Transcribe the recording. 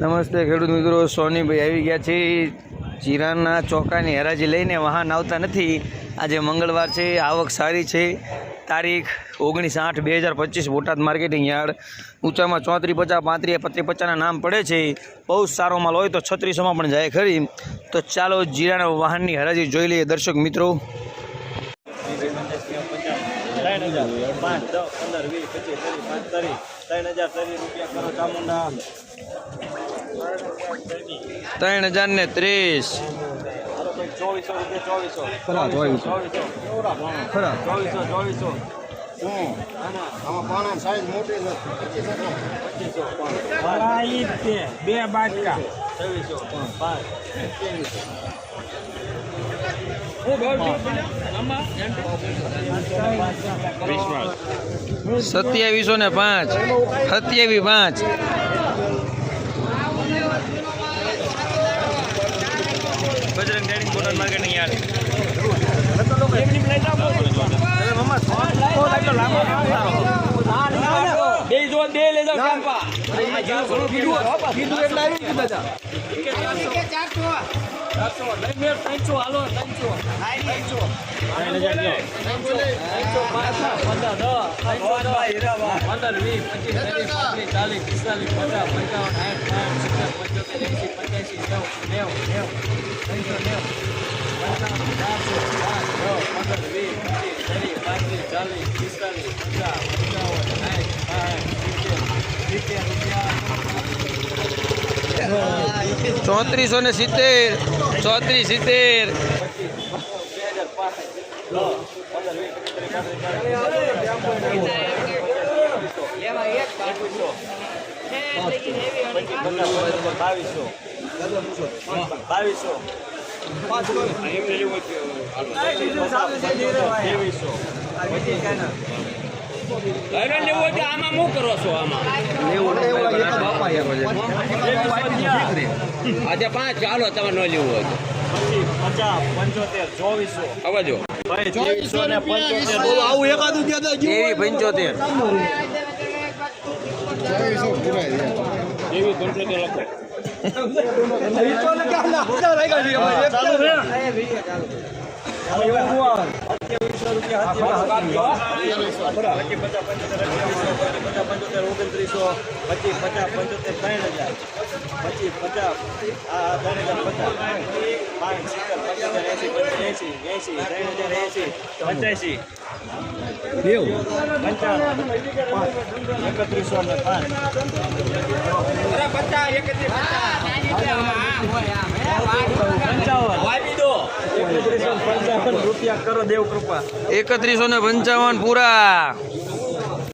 નમસ્તે ખેડૂત મિત્રો, સોનીભાઈ આવી ગયા છે. જીરાના ચોકાની હરાજી લઈને વાહન આવતા નથી. આજે મંગળવાર છે, આવક સારી છે. તારીખ ઓગણીસ આઠ બે હજાર પચીસ, બોટાદ માર્કેટિંગ યાર્ડ. ઊંચામાં ચોત્રીસ પચાસ, પાંત્રીસ પત્રી પચાસના નામ પડે છે. બહુ સારો માલ હોય તો છત્રીસોમાં પણ જાય ખરી. તો ચાલો જીરાના વાહનની હરાજી જોઈ લઈએ દર્શક મિત્રો. ત્રણ હજાર રૂપિયા કરો ચામુંડા. ત્રણ હજાર ને ત્રીસ. ચોવીસો ચોવીસો. ચોવીસો. ચોવીસો બે બાટકા છવ્વીસો સત્યાવીસો ને પાંચ. સત્યાવીસ પાંચ Bajrang dairy Botad marketing yard બે જો બે વીસ પચીસ ત્રીસ પાંત્રીસ ચાલીસ પિસ્તાલીસ પચાસ પંચાવન ચોત્રીસો ને સિત્તેર ચોત્રીસ સિત્તેર. બાવીસો. બાવીસો. ત્રેવીસો લેવું હોય તો આમાં શું કરો છો આમાં? આજે પાંચ ચાલો તમે ન લેવું હોય પચીસ પંચોતેર ચોવીસો. હવે જો. ભાઈ ચોવીસો પંચોતેર. એવી પંચોતેર લખો. ઓગણત્રીસો પચીસ પચાસ પંચોતેર ત્રણ હજાર પચીસ પચાસ આ ત્રણ હજાર પચાસ પાંચ સિત્તેર પંચોતેર એસી એસી એસી ત્રણ હજાર એસી પંચ્યાસી પંચાવન એકત્રીસો ને પાંચ પંચાવન એકત્રીસો ને પંચાવન રૂપિયા કરો દેવ કૃપા. એકત્રીસો ને પંચાવન પૂરા.